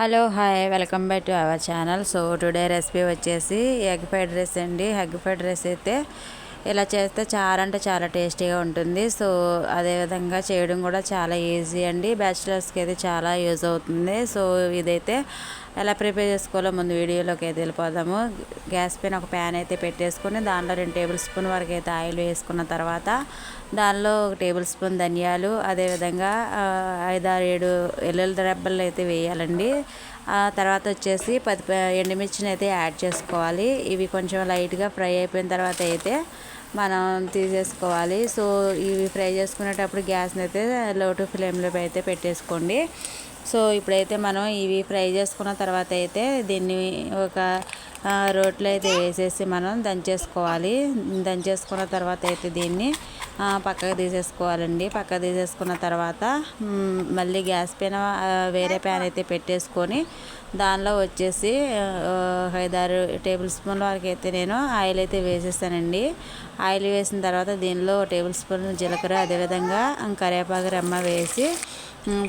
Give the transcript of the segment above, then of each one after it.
Hello hi welcome back to our channel. So today recipe వచ్చేసి egg fried rice అండి. Egg fried rice అయితే ఇలా చేస్తే చాలా అంటే చాలా టేస్టీగా ఉంటుంది. సో అదేవిధంగా చేయడం కూడా చాలా ఈజీ అండి. బ్యాచిలర్స్కి అయితే చాలా యూజ్ అవుతుంది. సో ఇదైతే ఎలా ప్రిపేర్ చేసుకోవాలో ముందు వీడియోలోకి అయితే వెళ్ళిపోదాము. గ్యాస్ పైన ఒక ప్యాన్ అయితే పెట్టేసుకొని దానిలో రెండు టేబుల్ స్పూన్ వరకు అయితే ఆయిల్ వేసుకున్న తర్వాత దానిలో ఒక టేబుల్ స్పూన్ ధనియాలు అదేవిధంగా ఐదారు ఏడు ఎల్లుల రెబ్బలు అయితే వేయాలండి. ఆ తర్వాత వచ్చేసి పది ఎండుమిర్చిని అయితే యాడ్ చేసుకోవాలి. ఇవి కొంచెం లైట్గా ఫ్రై అయిపోయిన తర్వాత అయితే మనం తీసేసుకోవాలి. సో ఇవి ఫ్రై చేసుకునేటప్పుడు గ్యాస్ని అయితే లో టు ఫ్లేమ్లో అయితే పెట్టేసుకోండి. సో ఇప్పుడైతే మనం ఇవి ఫ్రై చేసుకున్న తర్వాత అయితే దీన్ని ఒక రోట్లో అయితే వేసేసి మనం దంచేసుకోవాలి. దంచేసుకున్న తర్వాత అయితే దీన్ని పక్కకు తీసేసుకోవాలండి. పక్కకు తీసేసుకున్న తర్వాత మళ్ళీ గ్యాస్ పైన వేరే ప్యాన్ అయితే పెట్టేసుకొని దానిలో వచ్చేసి ఐదారు టేబుల్ స్పూన్ల వరకు అయితే నేను ఆయిల్ అయితే వేసేసానండి. ఆయిల్ వేసిన తర్వాత దీనిలో టేబుల్ స్పూన్ జీలకర్ర అదేవిధంగా కరివేపాకు రెమ్మ వేసి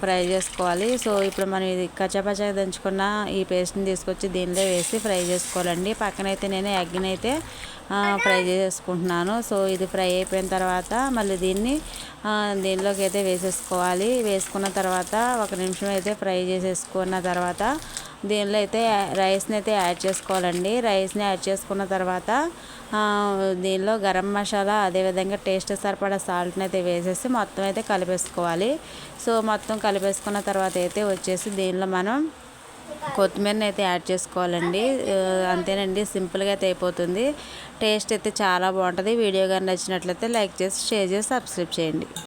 ఫ్రై చేసుకోవాలి. సో ఇప్పుడు మనం ఇది కచ్చాపచ్చాగా దంచుకున్న ఈ పేస్ట్ని తీసుకొచ్చి దీనిలో వేసి ఫ్రై చేసుకోవాలండి. పక్కనైతే నేను ఎగ్ని అయితే ఫ్రై చేసుకుంటున్నాను. సో ఇది ఫ్రై అయిపోయిన తర్వాత మళ్ళీ దీన్ని దీనిలోకి అయితే వేసేసుకోవాలి. వేసుకున్న తర్వాత ఒక నిమిషం అయితే ఫ్రై చేసేసుకున్న తర్వాత దీనిలో అయితే రైస్ని అయితే యాడ్ చేసుకోవాలండి. రైస్ని యాడ్ చేసుకున్న తర్వాత దీనిలో గరం మసాలా అదేవిధంగా టేస్ట్ సరిపడా సాల్ట్ని అయితే వేసేసి మొత్తం అయితే కలిపేసుకోవాలి. సో మొత్తం కలిపేసుకున్న తర్వాత అయితే వచ్చేసి దీనిలో మనం కొత్తిమీరని అయితే యాడ్ చేసుకోవాలండి. అంతేనండి సింపుల్గా అయితే అయిపోతుంది. టేస్ట్ అయితే చాలా బాగుంటుంది. వీడియో కానీ నచ్చినట్లయితే లైక్ చేసి షేర్ చేసి సబ్స్క్రైబ్ చేయండి.